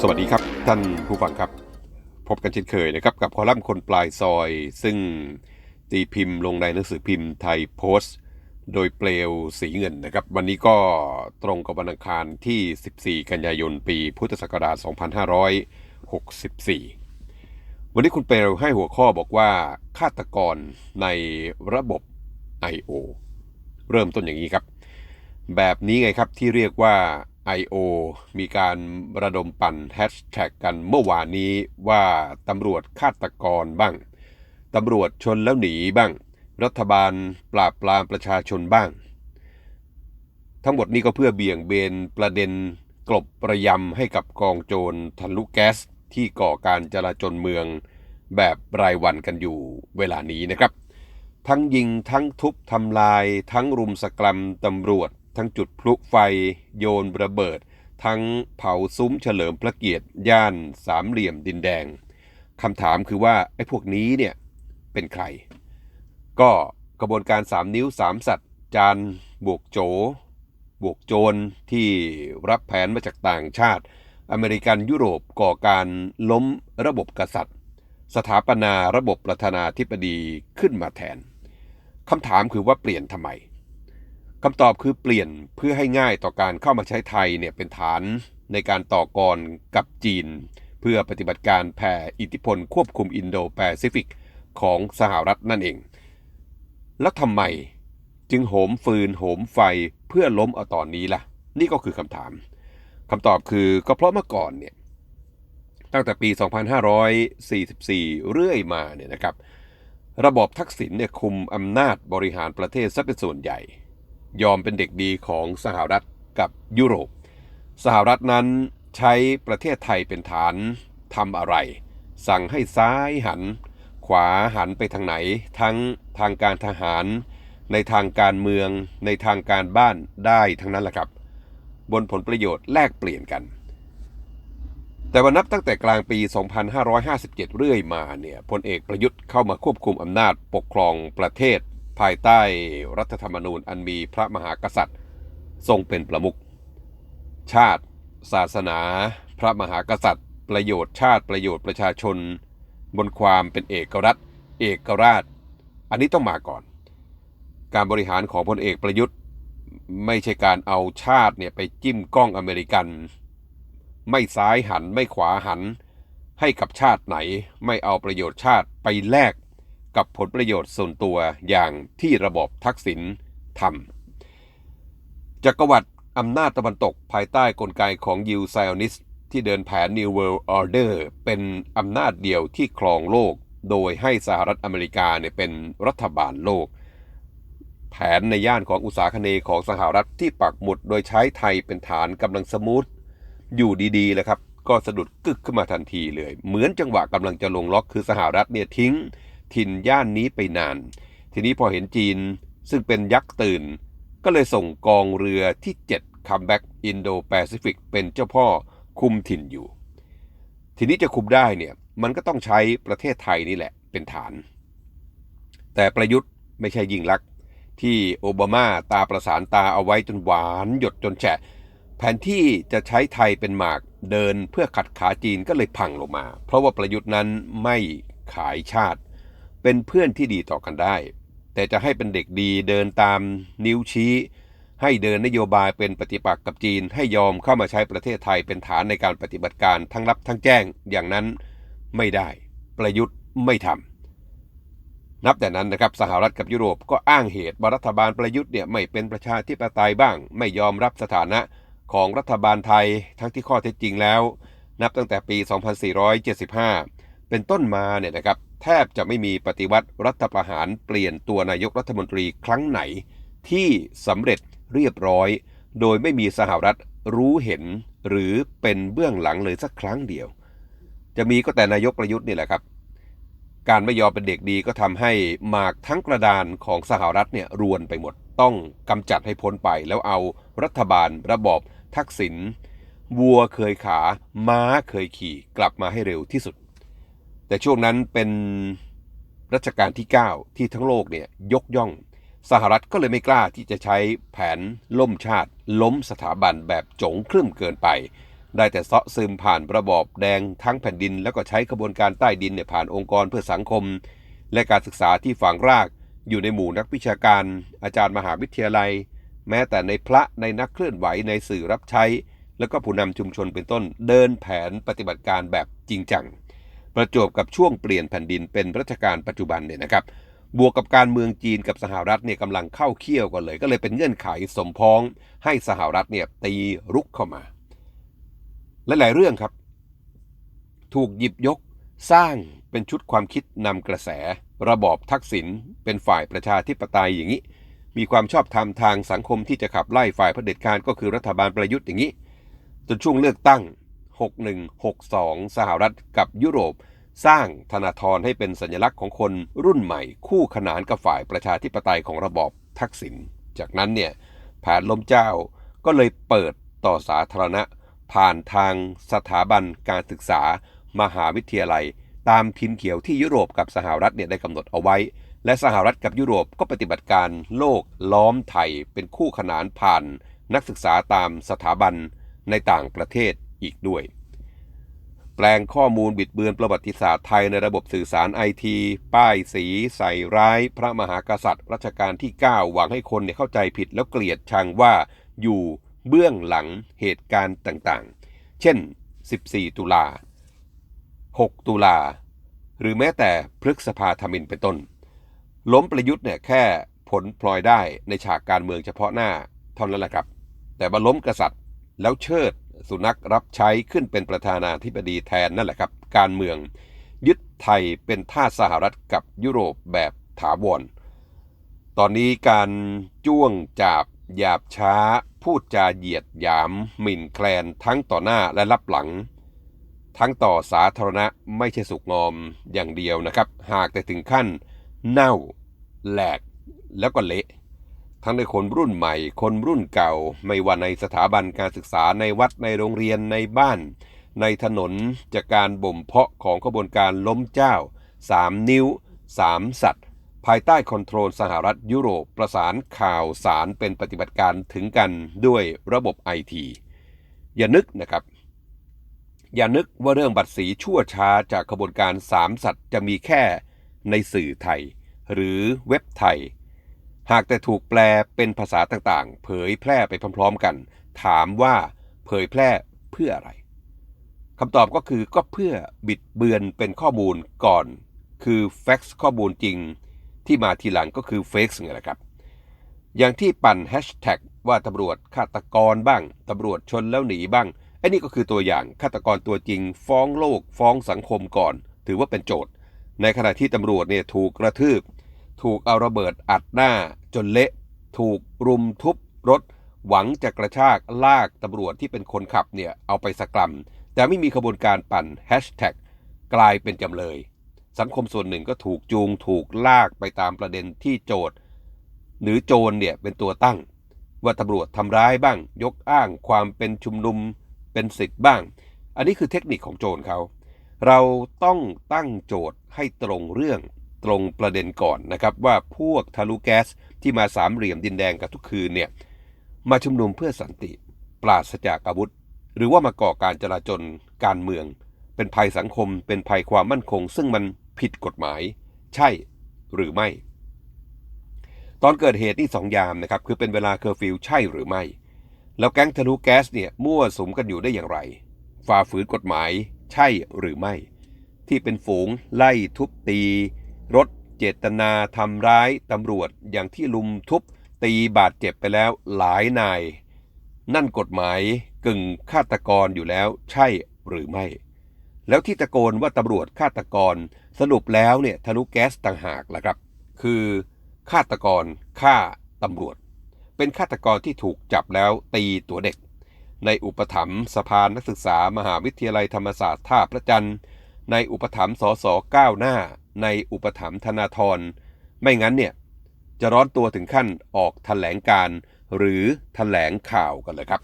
สวัสดีครับท่านผู้ฟังครับ พบกันเช่นเคยนะครับกับคอลัมน์คนปลายซอย ซึ่งตีพิมพ์ลงในหนังสือพิมพ์ไทยโพสต์ โดยเปลวสีเงินนะครับ วันนี้ก็ตรงกับวันอังคารที่ 14 กันยายนปีพุทธศักราช 2564 วันนี้คุณเปลวให้หัวข้อบอกว่าฆาตกรในระบบ I.O. เริ่มต้นอย่างนี้ครับ แบบนี้ไงครับที่เรียกว่า I.O. มีการระดมปั่นแฮชแท็กกันเมื่อวานนี้ว่าตำรวจฆาตกรบ้าง ตำรวจชนแล้วหนีบ้าง รัฐบาลปราบปรามประชาชนบ้าง ทั้งหมดนี้ก็เพื่อเบี่ยงเบนประเด็นกลบประยำให้กับกองโจรทะลุแก๊สที่ก่อการจลาจลเมืองแบบรายวันกันอยู่เวลานี้นะครับ ทั้งยิงทั้งทุบทำลายทั้งรุมสกรัมตำรวจ ทั้งจุดพลุไฟโยนระเบิด ทั้งเผาซุ้มเฉลิมพระเกียรติย่านสามเหลี่ยมดินแดงคำถามคือว่าไอ้พวกนี้เนี่ยเป็นใคร ก็กระบวนการ 3 นิ้ว 3 สัตว์ จานบวกโจ บวกโจรที่รับแผนมาจากต่างชาติ อเมริกันยุโรปก่อการล้มระบบกษัตริย์ สถาปนาระบบประธานาธิบดีขึ้นมาแทนคำถามคือว่าเปลี่ยนทำไม คำตอบคือเปลี่ยนเพื่อให้ง่ายต่อการเข้ามาใช้ไทยเนี่ยเป็นฐานในการต่อกรกับจีน เพื่อปฏิบัติการแผ่อิทธิพลควบคุมอินโดแปซิฟิกของสหรัฐนั่นเอง แล้วทำไมจึงโหมฟืนโหมไฟเพื่อล้มเอาตอนนี้ล่ะ นี่ก็คือคำถามคำตอบคือก็เพราะเมื่อก่อนเนี่ยตั้งแต่ปี 2544 เรื่อยมาเนี่ยนะครับ ระบบทักษิณเนี่ยคุมอำนาจบริหารประเทศซะเป็นส่วนใหญ่ ยอมเป็นเด็กดีของสหรัฐกับยุโรป สหรัฐนั้นใช้ประเทศไทยเป็นฐานทำอะไร สั่งให้ซ้ายหัน ขวาหันไปทางไหน ทั้งทางการทหาร ในทางการเมือง ในทางการบ้านได้ทั้งนั้นแหละครับ บนผลประโยชน์แลกเปลี่ยนกัน แต่วันนับตั้งแต่กลางปี 2557 เรื่อยมาเนี่ยพลเอกประยุทธ์เข้ามาควบคุมอำนาจปกครองประเทศ ภายใต้รัฐธรรมนูญอันมีพระมหากษัตริย์ ทรงเป็นประมุขชาติ ศาสนา พระมหากษัตริย์ ประโยชน์ชาติประโยชน์ประชาชน บนความเป็นเอกรัฐ เอกราช อันนี้ต้องมาก่อน การบริหารของพลเอกประยุทธ์ ไม่ใช่การเอาชาติเนี่ยไปจิ้มกล้องอเมริกัน ไม่ซ้ายหันไม่ขวาหัน ให้กับชาติไหน ไม่เอาประโยชน์ชาติไปแลก กับผลประโยชน์ส่วนตัวอย่างที่ระบบทักษิณทำจักรวรรดิอำนาจตะวันตกภายใต้กลไกของยิวไซออนิสที่เดินแผน New World Order เป็นอำนาจเดียวที่ครองโลก โดยให้สหรัฐอเมริกาเนี่ยเป็นรัฐบาลโลก แผนในย่านของอุตสาคเนยของสหรัฐที่ปักหมุดโดยใช้ไทยเป็นฐานกำลังสมูทอยู่ดีๆแหละครับ ก็สะดุดกึกขึ้นมาทันทีเลย เหมือนจังหวะกำลังจะลงล็อกคือสหรัฐเนี่ยทิ้ง ถิ่นย่านนี้ไปนาน ทีนี้พอเห็นจีนซึ่งเป็นยักษ์ตื่น ก็เลยส่งกองเรือที่7 Comeback Indo Pacific เป็นเจ้าพ่อคุมถิ่นอยู่ ทีนี้จะคุมได้เนี่ยมันก็ต้องใช้ประเทศไทยนี่แหละเป็นฐาน แต่ประยุทธ์ไม่ใช่ยิ่งลักษณ์ที่โอบามาตาประสานตาเอาไว้จนหวานหยดจนแฉะแผนที่จะใช้ไทยเป็นหมากเดินเพื่อขัดขาจีนก็เลยพังลงมา เพราะว่าประยุทธ์นั้นไม่ขายชาติ เป็นเพื่อนที่ดีต่อกันได้ แต่จะให้เป็นเด็กดีเดินตามนิ้วชี้ ให้เดินนโยบายเป็นปฏิปักษ์กับจีน ให้ยอมเข้ามาใช้ประเทศไทยเป็นฐานในการปฏิบัติการทั้งรับทั้งแจ้งอย่างนั้นไม่ได้ ประยุทธ์ไม่ทำนับแต่นั้นนะครับสหรัฐกับยุโรปก็อ้างเหตุว่ารัฐบาลประยุทธ์เนี่ยไม่เป็นประชาธิปไตยบ้าง ไม่ยอมรับสถานะของรัฐบาลไทยทั้งที่ข้อเท็จจริงแล้ว นับตั้งแต่ปี 2475 เป็นต้นมาเนี่ยนะครับ แทบจะไม่มีปฏิวัติรัฐประหารเปลี่ยนตัวนายกรัฐมนตรีครั้งไหน ที่สำเร็จเรียบร้อย โดยไม่มีสหรัฐรู้เห็นหรือเป็นเบื้องหลังเลยสักครั้งเดียว จะมีก็แต่นายกประยุทธ์นี่แหละครับ การไม่ยอมเป็นเด็กดีก็ทำให้หมากทั้งกระดานของสหรัฐเนี่ยรวนไปหมดต้องกำจัดให้พ้นไปแล้วเอารัฐบาลระบอบทักษิณวัวเคยขา ม้าเคยขี่กลับมาให้เร็วที่สุด แต่ช่วงนั้นเป็นรัชกาลที่ 9 ที่ทั้งโลกเนี่ยยกย่อง สหรัฐก็เลยไม่กล้าที่จะใช้แผนล่มชาติ ล้มสถาบันแบบโจงครึ่มเกินไป ได้แต่เซาะซึมผ่านระบอบแดงทั้งแผ่นดิน แล้วก็ใช้ขบวนการใต้ดินเนี่ยผ่านองค์กรเพื่อสังคม และการศึกษาที่ฝังรากอยู่ในหมู่นักวิชาการ อาจารย์มหาวิทยาลัย แม้แต่ในพระในนักเคลื่อนไหวในสื่อรับใช้ แล้วก็ผู้นำชุมชนเป็นต้นเดินแผนปฏิบัติการแบบจริงจัง ประจวบกับช่วงเปลี่ยนแผ่นดินเป็นรัชกาลปัจจุบันเนี่ยนะครับ บวกกับการเมืองจีนกับสหรัฐเนี่ยกำลังเข้าเคี่ยวกันเลย ก็เลยเป็นเงื่อนไขสมพ้องให้สหรัฐเนี่ยตีรุกเข้ามา และหลายเรื่องครับ ถูกหยิบยกสร้างเป็นชุดความคิดนำกระแส ระบอบทักษิณเป็นฝ่ายประชาธิปไตยอย่างนี้ มีความชอบธรรมทางสังคมที่จะขับไล่ฝ่ายเผด็จการก็คือรัฐบาลประยุทธ์อย่างนี้จนช่วงเลือกตั้ง 6162 สหรัฐกับยุโรป สร้างธนาธรให้เป็นสัญลักษณ์ของคนรุ่นใหม่ คู่ขนานกับฝ่ายประชาธิปไตยของระบอบทักษิณ จากนั้นเนี่ยแผนล้มเจ้าก็เลยเปิดต่อสาธารณะ ผ่านทางสถาบันการศึกษามหาวิทยาลัย ตามพิมพ์เขียวที่ยุโรปกับสหรัฐเนี่ยได้กำหนดเอาไว้ และสหรัฐกับยุโรปก็ปฏิบัติการโลกล้อมไทยเป็นคู่ขนานผ่านนักศึกษาตามสถาบันในต่างประเทศ อีกด้วย แปลงข้อมูลบิดเบือนประวัติศาสตร์ไทยในระบบสื่อสารไอที ป้ายสี ใส่ร้าย พระมหากษัตริย์ รัชกาลที่ 9 หวังให้คนเนี่ยเข้าใจผิดแล้วเกลียดชังว่าอยู่เบื้องหลังเหตุการณ์ต่างๆ เช่น 14 ตุลา 6 ตุลา หรือแม้แต่พฤกษภาธมินเป็นต้น ล้มประยุทธ์เนี่ยแค่ผลพลอยได้ในฉากการเมืองเฉพาะหน้าเท่านั้นแหละครับ แต่ว่าล้มกษัตริย์แล้วเชิด สุนัขรับใช้ขึ้นเป็นประธานาธิบดีแทนนั่นแหละครับ การเมืองยึดไทยเป็นท่าสหรัฐกับยุโรปแบบถาวร ตอนนี้การจ้วงจาบหยาบช้า พูดจาเหยียดหยาม หมิ่นแคลนทั้งต่อหน้าและรับหลัง ทั้งต่อสาธารณะไม่ใช่สุกงอมอย่างเดียวนะครับ หากแต่ถึงขั้นเน่าแหลกแล้วก็เละ ทั้งในคนรุ่นใหม่ คนรุ่นเก่า ไม่ว่าในสถาบันการศึกษาในวัดในโรงเรียนในบ้าน ในถนนจากการบ่มเพาะของขบวนการล้มเจ้า 3 นิ้ว 3 สัตว์ ภายใต้คอนโทรลสหรัฐยุโรปประสานข่าวสารเป็นปฏิบัติการถึงกันด้วยระบบไอทีอย่านึกนะครับ อย่านึกว่าเรื่องบัตรสีชั่วช้าจากขบวนการ3สัตว์จะมีแค่ในสื่อไทย หรือเว็บไทย หากแต่ถูกแปลเป็นภาษาต่างๆ เผยแพร่ไปพร้อมๆกัน ถามว่าเผยแพร่เพื่ออะไรคำตอบก็คือก็เพื่อบิดเบือนเป็นข้อมูลก่อน คือแฟกซ์ข้อมูลจริง ที่มาทีหลังก็คือเฟกซ์ไงล่ะครับ อย่างที่ปั่นแฮชแท็กว่าตำรวจฆาตกรบ้างตำรวจชนแล้วหนีบ้างไอ้นี่ก็คือตัวอย่างฆาตกรตัวจริง ฟ้องโลก ฟ้องสังคมก่อน ถือว่าเป็นโจทย์ ในขณะที่ตำรวจเนี่ยถูกกระทืบ ถูกเอาระเบิดอัดหน้าจนเละ ถูกรุมทุบรถ หวังจะกระชากลากตำรวจที่เป็นคนขับเนี่ยเอาไปสกรัมแต่ไม่มีขบวนการปั่นแฮชแท็กกลายเป็นจำเลย สังคมส่วนหนึ่งก็ถูกจูงถูกลากไปตามประเด็นที่โจทย์หรือโจรเนี่ยเป็นตัวตั้ง ว่าตำรวจทำร้ายบ้าง ยกอ้างความเป็นชุมนุมเป็นสิทธิ์บ้าง อันนี้คือเทคนิคของโจรเขา เราต้องตั้งโจทย์ให้ตรงเรื่อง ตรงประเด็นก่อนนะครับว่าพวกทะลุแก๊สที่มาสามเหลี่ยมดินแดงกันทุกคืนเนี่ยมาชุมนุมเพื่อสันติ ปราศจากอาวุธ หรือว่ามาก่อการจลาจลการเมือง เป็นภัยสังคม เป็นภัยความมั่นคง ซึ่งมันผิดกฎหมาย ใช่หรือไม่ ตอนเกิดเหตุนี่สองยามนะครับคือเป็นเวลาเคอร์ฟิวใช่หรือไม่ แล้วแก๊งทะลุแก๊สเนี่ยมั่วสุมกันอยู่ได้อย่างไร ฝ่าฝืนกฎหมาย ใช่หรือไม่ ที่เป็นฝูงไล่ทุบตี รถเจตนาทำร้ายตำรวจอย่างที่ลุมทุบตีบาดเจ็บไปแล้วหลายนาย นั่นกฎหมายกึ่งฆาตกรอยู่แล้วใช่หรือไม่ แล้วที่ตะโกนว่าตำรวจฆาตกรสรุปแล้วเนี่ยทะลุแก๊สต่างหากล่ะครับ คือฆาตกรฆ่าตำรวจ เป็นฆาตกรที่ถูกจับแล้วตีตัวเด็ก ในอุปถัมภ์สภานักศึกษามหาวิทยาลัยธรรมศาสตร์ท่าพระจันทร์ ในอุปถัมภ์สสก้าวหน้า ในอุปถัมภ์ธนาธร ไม่งั้นเนี่ย จะร้อนตัวถึงขั้นออกแถลงการหรือแถลงข่าวกันเลยครับ